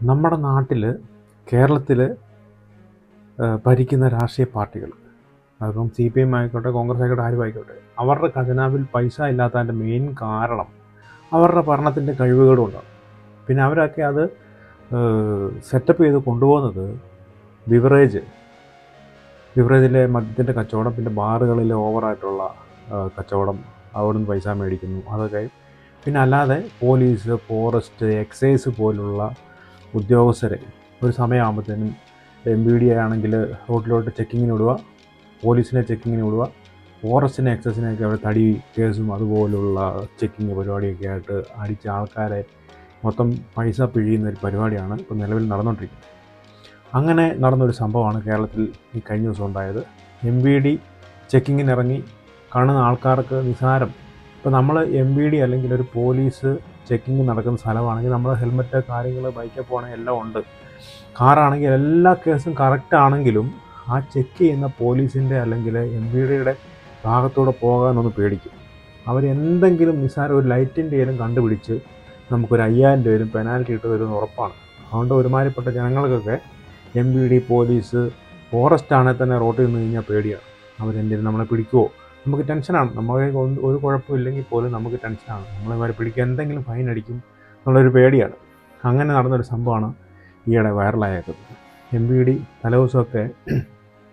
നമ്മുടെ നാട്ടിൽ കേരളത്തിൽ ഭരിക്കുന്ന രാഷ്ട്രീയ പാർട്ടികൾ അതിപ്പം സി പി എം ആയിക്കോട്ടെ കോൺഗ്രസ് ആയിക്കോട്ടെ ആരും ആയിക്കോട്ടെ അവരുടെ ഖജനാവിൽ പൈസ ഇല്ലാത്തതിന്റെ മെയിൻ കാരണം അവരുടെ ഭരണത്തിന്റെ കഴിവുകളുണ്ടാണ് പിന്നെ അവരൊക്കെ അത് സെറ്റപ്പ് ചെയ്ത് കൊണ്ടുപോകുന്നത് ബിവറേജ് ബിവറേജിലെ മദ്യത്തിന്റെ കച്ചവടം പിന്നെ ബാറുകളിലെ ഓവറായിട്ടുള്ള കച്ചവടം അവിടെ നിന്ന് പൈസ മേടിക്കുന്നു അതൊക്കെ പിന്നെ അല്ലാതെ പോലീസ് ഫോറസ്റ്റ് എക്സൈസ് പോലുള്ള ഉദ്യോഗസ്ഥരെ ഒരു സമയമാകുമ്പോഴത്തേനും എം ബി ഡി ആണെങ്കിൽ റോഡിലോട്ട് ചെക്കിങ്ങിന് വിടുക പോലീസിനെ ചെക്കിങ്ങിന് വിടുക ഫോറസ്റ്റിനെ എക്സസിനെയൊക്കെ അവർ തടി കേസും അതുപോലുള്ള ചെക്കിങ് പരിപാടിയൊക്കെ ആയിട്ട് അടിച്ച ആൾക്കാരെ മൊത്തം പൈസ പിഴിയുന്ന ഒരു പരിപാടിയാണ് ഇപ്പോൾ നിലവിൽ നടന്നുകൊണ്ടിരിക്കുന്നത് അങ്ങനെ നടന്നൊരു സംഭവമാണ് കേരളത്തിൽ ഈ കഴിഞ്ഞ ദിവസം ഉണ്ടായത്. എം വി ഡി ചെക്കിങ്ങിനിറങ്ങി കാണുന്ന ആൾക്കാർക്ക് നിസാരം ഇപ്പോൾ നമ്മൾ എം വി ഡി അല്ലെങ്കിൽ ഒരു പോലീസ് ചെക്കിങ് നടക്കുന്ന സ്ഥലമാണെങ്കിൽ നമ്മൾ ഹെൽമെറ്റ് കാര്യങ്ങൾ ബൈക്കിൽ പോകണമെങ്കിൽ എല്ലാം ഉണ്ട്. കാറാണെങ്കിൽ എല്ലാ കേസും കറക്റ്റ് ആണെങ്കിലും ആ ചെക്ക് ചെയ്യുന്ന പോലീസിന്റെ അല്ലെങ്കിൽ എം വി ഡിയുടെ ഭാഗത്തൂടെ പോകാനൊന്ന് പേടിക്കും. അവരെന്തെങ്കിലും നിസ്സാര ഒരു ലൈറ്റിന്റെ ഏലും കണ്ടുപിടിച്ച് നമുക്കൊരു അയ്യായിരം രൂപയിലും പെനാൽറ്റി ഇട്ട് തരുമെന്ന് ഉറപ്പാണ്. അതുകൊണ്ട് ഒരുമാതിരിപ്പെട്ട ജനങ്ങൾക്കൊക്കെ M V D police forest ആണെങ്കിൽ തന്നെ റോട്ടിൽ നിന്ന് കഴിഞ്ഞാൽ പേടിയാണ്. അവരെന്തെങ്കിലും നമ്മളെ പിടിക്കുമോ നമുക്ക് ടെൻഷനാണ് നമ്മളെ ഒരു കുഴപ്പമില്ലെങ്കിൽ പോലും നമുക്ക് ടെൻഷനാണ് നമ്മളെ പിടിക്കുക എന്തെങ്കിലും ഫൈൻ അടിക്കും എന്നുള്ളൊരു പേടിയാണ്. അങ്ങനെ നടന്നൊരു സംഭവമാണ് ഈയിടെ വൈറലായത് എം വി ഡി തലേദിവസമൊക്കെ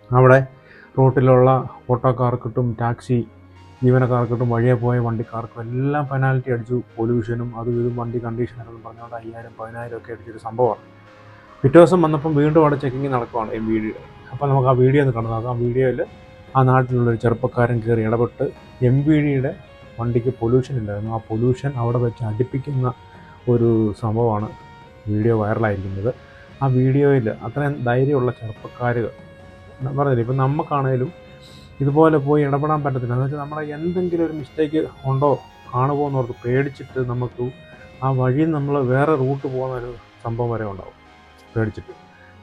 അവിടെ റോട്ടിലുള്ള ഓട്ടോക്കാർക്കിട്ടും ടാക്സി ജീവനക്കാർക്കിട്ടും വഴിയെ പോയ വണ്ടിക്കാർക്കും എല്ലാം പെനാൽറ്റി അടിച്ചു. പൊല്യൂഷനും അതും ഇതും വണ്ടി കണ്ടീഷനൊക്കെ പറഞ്ഞുകൊണ്ട് അയ്യായിരം പതിനായിരം ഒക്കെ അടിച്ചൊരു സംഭവമാണ്. പിറ്റേ ദിവസം വന്നപ്പം വീണ്ടും അവിടെ ചെക്കിങ് നടക്കുവാണ് എം വി ഡിയുടെ അപ്പോൾ നമുക്ക് ആ വീഡിയോ ഒന്ന് കണ്ടു നോക്കാം. ആ വീഡിയോയിൽ ആ നാട്ടിലുള്ളൊരു ചെറുപ്പക്കാരൻ കയറി ഇടപെട്ട് എം വി ഡിയുടെ വണ്ടിക്ക് പൊല്യൂഷൻ ഇല്ലായിരുന്നു. ആ പൊല്യൂഷൻ അവിടെ വെച്ച് അടുപ്പിക്കുന്ന ഒരു സംഭവമാണ് വീഡിയോ വൈറലായിരിക്കുന്നത് ആ വീഡിയോയിൽ അത്രയും ധൈര്യമുള്ള ചെറുപ്പക്കാർ പറഞ്ഞില്ല? ഇപ്പം നമുക്കാണേലും ഇതുപോലെ പോയി ഇടപെടാൻ പറ്റത്തില്ല. എന്ന് വെച്ചാൽ നമ്മളെ എന്തെങ്കിലും ഒരു മിസ്റ്റേക്ക് ഉണ്ടോ കാണുമോ എന്നോർത്ത് പേടിച്ചിട്ട് നമുക്ക് ആ വഴി നമ്മൾ വേറെ റൂട്ട് പോകുന്ന ഒരു സംഭവം വരെ ഉണ്ടാവും. പേടിച്ചിട്ട്.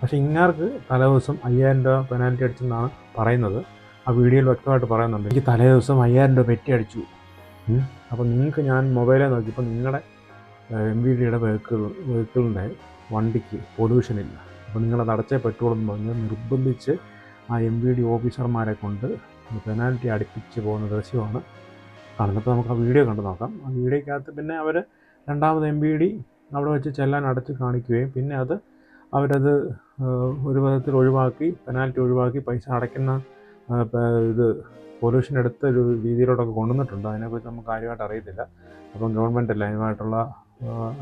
പക്ഷേ ഇങ്ങാർക്ക് തലേദിവസം അയ്യായിരം രൂപ പെനാൽറ്റി അടിച്ചെന്നാണ് പറയുന്നത്. ആ വീഡിയോയിൽ വ്യക്തമായിട്ട് പറയുന്നുണ്ട്. എനിക്ക് തലേ ദിവസം അയ്യായിരം രൂപ പെറ്റി അടിച്ചു. അപ്പോൾ നിങ്ങൾക്ക് ഞാൻ മൊബൈലിൽ നോക്കിയപ്പോൾ നിങ്ങളുടെ എം വി ഡിയുടെ വെഹിക്കിൾ വെഹിക്കിളിന്റെ വണ്ടിക്ക് പൊല്യൂഷൻ ഇല്ല. അപ്പോൾ നിങ്ങളത് അടച്ചേ പെട്രോളെന്ന് പറഞ്ഞ് നിർബന്ധിച്ച് ആ എം വി ഡി ഓഫീസർമാരെ കൊണ്ട് പെനാൽറ്റി അടുപ്പിച്ച് പോകുന്ന ദൃശ്യമാണ് കാണുന്നത്. അപ്പോൾ നമുക്ക് ആ വീഡിയോ കണ്ടു നോക്കാം. ആ വീഡിയോക്കകത്ത് പിന്നെ അവർ രണ്ടാമത് എം വി ഡി അവിടെ വെച്ച് ചെല്ലാൻ അടച്ച് കാണിക്കുകയും പിന്നെ അത് അവരത് ഒരു വിധത്തിൽ ഒഴിവാക്കി പെനാൽറ്റി ഒഴിവാക്കി പൈസ അടയ്ക്കുന്ന ഇത് പൊല്യൂഷൻ എടുത്ത ഒരു രീതിയിലോട്ടൊക്കെ കൊണ്ടുവന്നിട്ടുണ്ട്. അതിനെക്കുറിച്ച് നമുക്ക് കാര്യമായിട്ട് അറിയത്തില്ല. അപ്പം ഗവൺമെന്റ് അല്ല അതിനുമായിട്ടുള്ള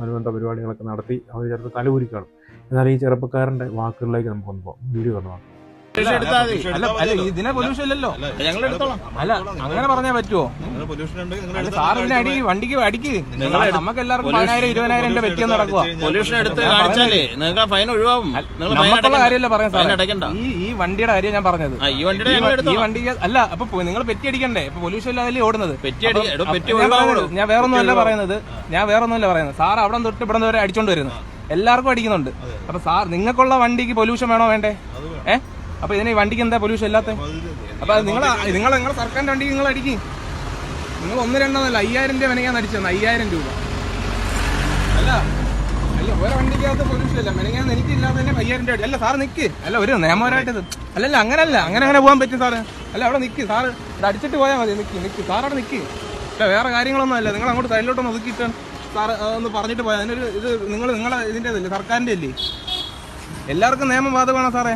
അനുബന്ധ പരിപാടികളൊക്കെ നടത്തി അവർ ചിലപ്പോൾ തലകുരിക്കണം. എന്നാൽ ഈ ചെറുപ്പക്കാരന്റെ വാക്കുകളിലേക്ക് നമുക്കൊന്ന് പോകാം. വീഡിയോ കണ്ടു ഇതിനെ പൊല്യൂഷൻ ഇല്ലല്ലോ. ഞങ്ങൾ എടുത്തോളാം. അല്ല അങ്ങനെ പറഞ്ഞാൽ പറ്റുമോ പൊല്യൂഷൻ ഉണ്ട് നിങ്ങൾ അല്ല സാർ പിന്നെ അടി വണ്ടിക്ക് അടിക്ക്. നമുക്ക് എല്ലാവർക്കും പതിനായിരം ഇരുപതിനായിരം രൂപ വെറ്റിയെന്ന് നടക്കുക പൊല്യൂഷൻ എടുത്ത് കാണിച്ചാലേ നിങ്ങൾക്ക് ഫൈൻ ഒഴിവാകും നമുക്കുള്ള കാര്യമല്ല പറയാൻ സാർ ഈ ഈ വണ്ടിയുടെ കാര്യം ഞാൻ പറഞ്ഞത്. ആ ഈ വണ്ടിയുടെ ഈ വണ്ടി അല്ല അപ്പൊ നിങ്ങൾ പെറ്റി അടിക്കണ്ടേ? ഇപ്പൊ പൊല്യൂഷൻ ഇല്ലാതെ ഓടുന്നത്. ഞാൻ വേറൊന്നുമല്ല പറയുന്നത് ഞാൻ വേറൊന്നും അല്ല പറയുന്നത്. ഞാൻ വേറൊന്നും അല്ല പറയുന്നത്. സാർ അവിടെ തൊട്ട് ഇവിടെ വരെ അടിച്ചോണ്ട് വരുന്നത് എല്ലാവർക്കും അടിക്കുന്നുണ്ട്. അപ്പൊ സാർ നിങ്ങൾക്കുള്ള വണ്ടിക്ക് പൊല്യൂഷൻ വേണോ വേണ്ടേ? ഏ? അപ്പൊ ഇതിന് വണ്ടിക്ക് എന്താ പൊല്യൂഷൻ ഇല്ലാത്ത? അപ്പൊ നിങ്ങൾ നിങ്ങൾ നിങ്ങളെ സർക്കാരിന്റെ വണ്ടിക്ക് നിങ്ങൾ അടിക്കും. നിങ്ങൾ ഒന്ന് രണ്ടെന്നല്ല അയ്യായിരം രൂപ മെനങ്ങാൻ അടിച്ചത് അയ്യായിരം രൂപ. അല്ല അല്ല ഓരോ വണ്ടിക്കകത്ത് പൊല്യൂഷൻ ഇല്ല. മെനങ്ങാൻ എനിക്ക് ഇല്ലാതെ തന്നെ അയ്യായിരം രൂപ അല്ല സാർ നിക്ക്. അല്ല ഒരു നിയമപരമായിട്ട് അല്ലല്ല അങ്ങനല്ല. അങ്ങനെ അങ്ങനെ പോകാൻ പറ്റും സാറ്. അല്ല അവിടെ നിക്ക്. സാറ് ഇവിടെ അടിച്ചിട്ട് പോയാൽ മതി. നിക്ക് നിക്ക്. സാർ അവിടെ നിക്ക്. അല്ല വേറെ കാര്യങ്ങളൊന്നും അല്ല. നിങ്ങൾ അങ്ങോട്ട് സൈഡിലോട്ട് സൈഡിലോട്ടൊന്ന് ഒതുക്കിയിട്ട് സാർ ഒന്ന് പറഞ്ഞിട്ട് പോയാൽ അതിനൊരു ഇത് നിങ്ങൾ നിങ്ങളെ ഇതിന്റെ ഇതല്ലേ സർക്കാരിന്റെ അല്ലേ എല്ലാവർക്കും നിയമം ബാധകമാണോ സാറേ.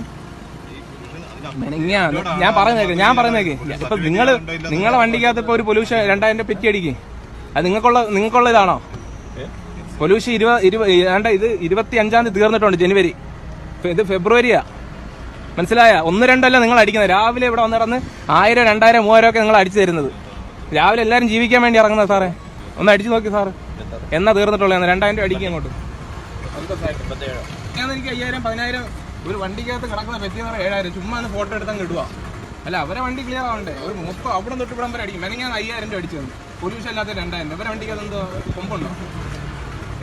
മെനങ്ങാ ഞാൻ പറയുന്നേക്ക് ഞാൻ പറയുന്നേക്ക്. ഇപ്പൊ നിങ്ങൾ നിങ്ങളെ വണ്ടിക്കകത്ത് ഇപ്പൊ ഒരു പൊല്യൂഷൻ രണ്ടായിരം രൂപ പെറ്റി അടിക്കും. അത് നിങ്ങൾക്കുള്ള നിങ്ങൾക്കുള്ള ഇതാണോ? പൊല്യൂഷൻ ഇരുപത് ഇരുപത് ഇത് ഇരുപത്തി അഞ്ചാം തീയതി തീർന്നിട്ടുണ്ട് ജനുവരി. ഇത് ഫെബ്രുവരിയാ. മനസ്സിലായ? ഒന്ന് രണ്ടല്ല നിങ്ങൾ അടിക്കുന്നത്. രാവിലെ ഇവിടെ വന്ന് കിടന്ന് ആയിരം രണ്ടായിരം മൂവായിരം ഒക്കെ നിങ്ങൾ അടിച്ചു തരുന്നത്. രാവിലെ എല്ലാവരും ജീവിക്കാൻ വേണ്ടി ഇറങ്ങുന്നത് സാറേ. ഒന്ന് അടിച്ചു നോക്കി സാറ്. എന്നാ തീർന്നിട്ടുള്ളത് രണ്ടായിരം രൂപ അടിക്കുക അങ്ങോട്ട്. എനിക്ക് അയ്യായിരം പതിനായിരം ഒരു വണ്ടിക്കകത്ത് കിടക്കുന്ന വ്യക്തിമാർ ഏഴായിരം ചുമ്മാ ഒന്ന് ഫോട്ടോ എടുത്താൽ കിട്ടുക അല്ല അവരെ വണ്ടി ക്ലിയർ ആവണ്ടേ? ഒരു മൊത്തം അവിടെ തൊട്ട് ഇവിടം വരെ അടിക്കും. മെനങ്ങാൻ അയ്യായിരം രൂപ അടിച്ചു തന്നു. പൊല്യൂഷൻ അല്ലാത്ത രണ്ടായിരം ഇവരെ വണ്ടിക്കകത്ത് എന്തോ കൊമ്പുണ്ടോ?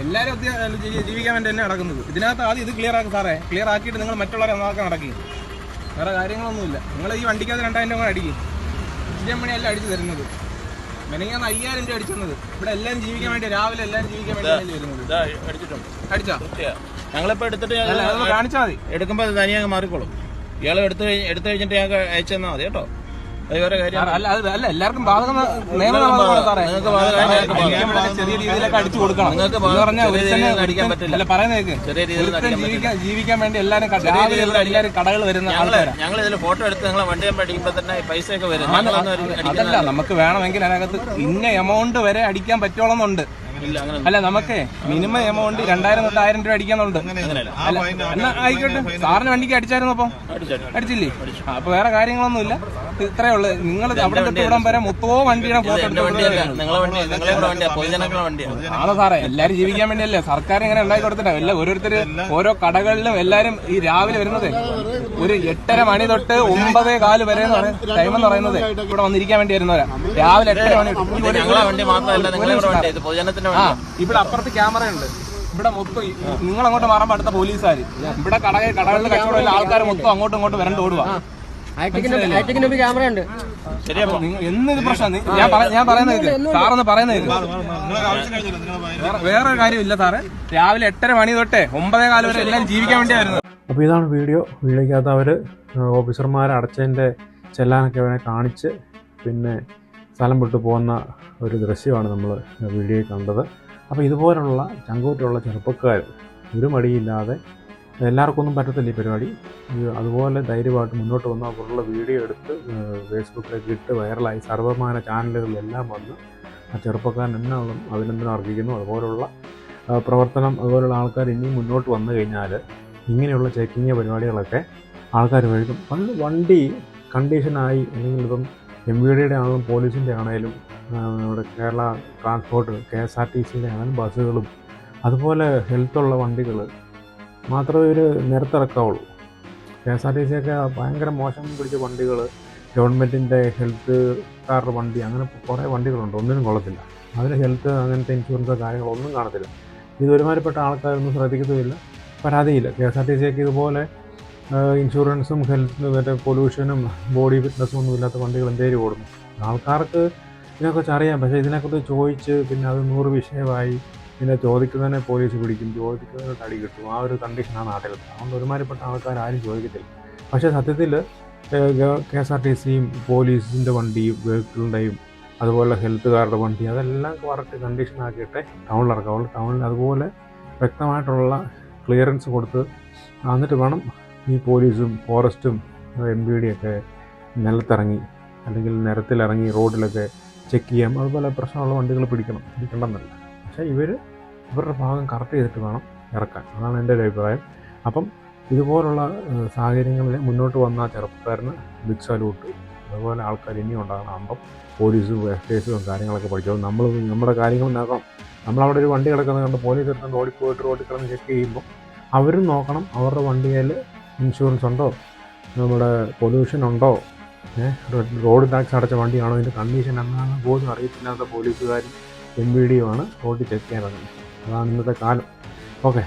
എല്ലാവരും ജീവിക്കാൻ വേണ്ടി തന്നെ നടക്കുന്നത്. ഇതിനകത്ത് ആദ്യം ഇത് ക്ലിയർ ആക്കും സാറേ. ക്ലിയർ ആക്കിയിട്ട് നിങ്ങൾ മറ്റുള്ളവരെ നന്നാക്കാൻ നടക്കി. വേറെ കാര്യങ്ങളൊന്നുമില്ല. നിങ്ങൾ ഈ വണ്ടിക്കകത്ത് രണ്ടായിരം രൂപ അടിക്കും. ഇഞ്ചിയം മണിയല്ല അടിച്ചു തരുന്നത്. മെനങ്ങാന്ന് അയ്യായിരം രൂപ അടിച്ചത് ഇവിടെ എല്ലാം ജീവിക്കാൻ വേണ്ടി രാവിലെ എല്ലാവരും ജീവിക്കാൻ വേണ്ടി വരുന്നത്. അടിച്ചിട്ടുണ്ട്. അടിച്ചാ. ഞങ്ങളിപ്പോ എടുത്തിട്ട് കാണിച്ചാൽ മതി. എടുക്കുമ്പോ അത് തനിയെ അങ്ങ് മാറിക്കോളും. ഇയാൾ എടുത്തു എടുത്തു കഴിഞ്ഞിട്ട് ഞങ്ങൾക്ക് അയച്ചു തന്നാൽ മതി കേട്ടോ. അല്ല എല്ലാവർക്കും ബാധകം ചെറിയ രീതിയിലൊക്കെ അടിച്ചു കൊടുക്കണം. നിങ്ങൾക്ക് അടിക്കാൻ പറ്റില്ല. ജീവിക്കാൻ ജീവിക്കാൻ വേണ്ടി എല്ലാവരും കടകൾ വരുന്ന ഞങ്ങൾ ഇതിൽ ഫോട്ടോ എടുത്ത് നിങ്ങളെ വണ്ടി അടിക്കുമ്പോ തന്നെ പൈസ പൈസയൊക്കെ വരും. അതല്ല നമുക്ക് വേണമെങ്കിൽ അതിനകത്ത് ഇന്ന എമൗണ്ട് വരെ അടിക്കാൻ പറ്റോളന്നുണ്ട് അല്ല നമുക്ക് മിനിമം എമൗണ്ട് രണ്ടായിരം തൊട്ട് ആയിരം രൂപ അടിക്കാന്നുണ്ട്. അല്ല എന്നാ ആയിക്കോട്ടെ. സാറിന് വണ്ടിക്ക് അടിച്ചായിരുന്നു അപ്പൊ. അടിച്ചോ അടിച്ചില്ലേ? അപ്പൊ വേറെ കാര്യങ്ങളൊന്നും ഇല്ല. ഇത്രേ ഉള്ളു. നിങ്ങൾ അവിടെ തൊട്ട് ഇവിടം വരെ മൊത്തമോ വണ്ടിയുടെ ഫോട്ടോ ആണോ സാറേ എല്ലാരും ജീവിക്കാൻ വേണ്ടിയല്ലേ? സർക്കാർ ഇങ്ങനെ ഉണ്ടാക്കി കൊടുത്തിട്ടാ. എല്ലാ ഓരോരുത്തര് ഓരോ കടകളിലും എല്ലാരും ഈ രാവിലെ വരുന്നത്. ഒരു എട്ടര മണി തൊട്ട് ഒമ്പതേ കാൽ വരെ ടൈം എന്ന് പറയുന്നത്. ഇവിടെ വന്നിരിക്കാൻ വേണ്ടി വരുന്നവരാ. രാവിലെ എട്ടര മണി വണ്ടി മാത്രമല്ല പൊതുജനത്തിന്റെ ഇവിടെ അപ്പുറത്ത് ക്യാമറ ഉണ്ട്. ഇവിടെ മൊത്തം നിങ്ങൾ അങ്ങോട്ട് മാറാൻ അടുത്ത പോലീസുകാർ ഇവിടെ കട കടകളിൽ കച്ചവടമില്ല ആൾക്കാർ മൊത്തം അങ്ങോട്ടും ഇങ്ങോട്ടും വരണ്ട് ഓടുക ക്യാമറ ഉണ്ട്. എന്ത് പ്രശ്നം? ഞാൻ ഞാൻ പറയുന്നത്. സാറൊന്ന് പറയുന്നത് വേറൊരു വേറെ- വേറെ കാര്യമില്ല സാറ്. രാവിലെ എട്ടര മണി തൊട്ടേ ഒമ്പതേ കാലം വരെ എല്ലാം ജീവിക്കാൻ വേണ്ടിയായിരുന്നു വരുന്നത്. അപ്പോൾ ഇതാണ് വീഡിയോ. വീഡിയോക്കകത്ത് അവർ ഓഫീസർമാർ അടച്ചതിന്റെ ചെല്ലാനൊക്കെ അവനെ കാണിച്ച് പിന്നെ സ്ഥലം വിട്ടു പോകുന്ന ഒരു ദൃശ്യമാണ് നമ്മൾ വീഡിയോയിൽ കണ്ടത്. അപ്പോൾ ഇതുപോലുള്ള ചങ്കൂറ്റുള്ള ചെറുപ്പക്കാർ ഒരു മടിയില്ലാതെ എല്ലാവർക്കും ഒന്നും പറ്റത്തില്ല ഈ പരിപാടി. അതുപോലെ ധൈര്യമായിട്ട് മുന്നോട്ട് വന്ന് അവരുള്ള വീഡിയോ എടുത്ത് ഫേസ്ബുക്കിലേക്ക് ഇട്ട് വൈറലായി. സർവമാന ചാനലുകളിലെല്ലാം വന്ന് ആ ചെറുപ്പക്കാരൻ എന്നാ അഭിനന്ദനം അർഹിക്കുന്നു. അതുപോലുള്ള പ്രവർത്തനം അതുപോലുള്ള ആൾക്കാർ ഇനിയും മുന്നോട്ട് വന്നു കഴിഞ്ഞാൽ ഇങ്ങനെയുള്ള ചെക്കിങ് പരിപാടികളൊക്കെ ആൾക്കാർ വഴുതും. പണ്ട് വണ്ടി കണ്ടീഷനായി അല്ലെങ്കിൽ ഇപ്പം എം വി ഡിയുടെ ആണെങ്കിലും പോലീസിന്റെ ആണെങ്കിലും നമ്മുടെ Kerala transport K S R T സിന്റെ ആണെങ്കിലും ബസ്സുകളും അതുപോലെ ഹെൽത്തുള്ള വണ്ടികൾ മാത്രമേ ഒരു നിരത്തിറക്കാവുള്ളൂ. K S R T C ഒക്കെ ഭയങ്കര മോശം പിടിച്ച വണ്ടികൾ ഗവൺമെന്റിന്റെ ഹെൽത്ത് കാരുടെ വണ്ടി അങ്ങനെ കുറേ വണ്ടികളുണ്ട് ഒന്നിനും കൊള്ളത്തില്ല. അതിന് ഹെൽത്ത് അങ്ങനത്തെ ഇൻഷുറൻസോ കാര്യങ്ങളൊന്നും കാണത്തില്ല. ഇത് ഒരുമാതിരിപ്പെട്ട ആൾക്കാരൊന്നും ശ്രദ്ധിക്കത്തുമില്ല. പരാതിയില്ല. കെ എസ് ആർ ടി സിയൊക്കെ ഇതുപോലെ ഇൻഷുറൻസും ഹെൽത്ത് മറ്റേ പൊല്യൂഷനും ബോഡി ഫിറ്റ്നസ്സും ഒന്നും ഇല്ലാത്ത വണ്ടികൾ എന്തേലും ഓടുന്നു? ആൾക്കാർക്ക് ഇതിനെക്കുറിച്ച് അറിയാം. പക്ഷേ ഇതിനെക്കുറിച്ച് ചോദിച്ച് പിന്നെ അത് നൂറ് വിഷയമായി പിന്നെ ചോദിക്കുന്നതിനെ പോലീസ് പിടിക്കും. ചോദിക്കുന്നതിന് തടി കിട്ടും. ആ ഒരു കണ്ടീഷനാണ് നാട്ടിൽ അതുകൊണ്ട് ഒരുമാതിരിപ്പെട്ട ആൾക്കാർ ആരും ചോദിക്കത്തില്ല. പക്ഷേ സത്യത്തിൽ കെ എസ് ആർ ടി സിയും പോലീസിന്റെ വണ്ടിയും വെഹിക്കിളിന്റെയും അതുപോലെ ഹെൽത്തുകാരുടെ വണ്ടി അതെല്ലാം കറക്റ്റ് കണ്ടീഷനാക്കിയിട്ട് ടൗണിൽ ഇറക്കാവുള്ളൂ ടൗണിൽ അതുപോലെ വ്യക്തമായിട്ടുള്ള ക്ലിയറൻസ് കൊടുത്ത് എന്നിട്ട് വേണം ഈ പോലീസും ഫോറസ്റ്റും എം ബി ഡിയൊക്കെ നിലത്തിറങ്ങി അല്ലെങ്കിൽ നിരത്തിലിറങ്ങി റോഡിലൊക്കെ ചെക്ക് ചെയ്യാം. അതുപോലെ പ്രശ്നമുള്ള വണ്ടികൾ പിടിക്കണം. പിടിക്കണമെന്നല്ല. പക്ഷേ ഇവർ ഇവരുടെ ഭാഗം കറക്റ്റ് ചെയ്തിട്ട് വേണം ഇറക്കാൻ. അതാണ് എന്റെ ഒരു അഭിപ്രായം. അപ്പം ഇതുപോലുള്ള സാഹചര്യങ്ങളിൽ മുന്നോട്ട് വന്ന ചെറുപ്പക്കാരന് ബിഗ് സല്യൂട്ട്. അതുപോലെ ആൾക്കാർ ഇനിയും ഉണ്ടാകണം. അമ്പം പോലീസും എക്സൈസും കാര്യങ്ങളൊക്കെ പഠിച്ചോ. നമ്മൾ നമ്മുടെ കാര്യങ്ങൾ നോക്കണം നമ്മളവിടെ ഒരു വണ്ടി കിടക്കുന്നത് കണ്ട് പോലീസ് എടുത്തുകൊണ്ട് ഓടിപ്പോയിട്ട് റോഡിൽ കിടന്ന് ചെക്ക് ചെയ്യുമ്പോൾ അവരും നോക്കണം. അവരുടെ വണ്ടിയിൽ ഇൻഷുറൻസ് ഉണ്ടോ? നമ്മുടെ പൊല്യൂഷൻ ഉണ്ടോ? റോഡ് ടാക്സ് അടച്ച വണ്ടിയാണോ? ഇതിന്റെ കണ്ടീഷൻ എന്നാണ് പോലും അറിയത്തില്ലാത്ത പോലീസുകാരും എം വി ഡിയുമാണ് റോഡ് ചെക്ക് ചെയ്യാൻ ഇറങ്ങുന്നത്. അതാണ് ഇന്നത്തെ കാലം. ഓക്കെ.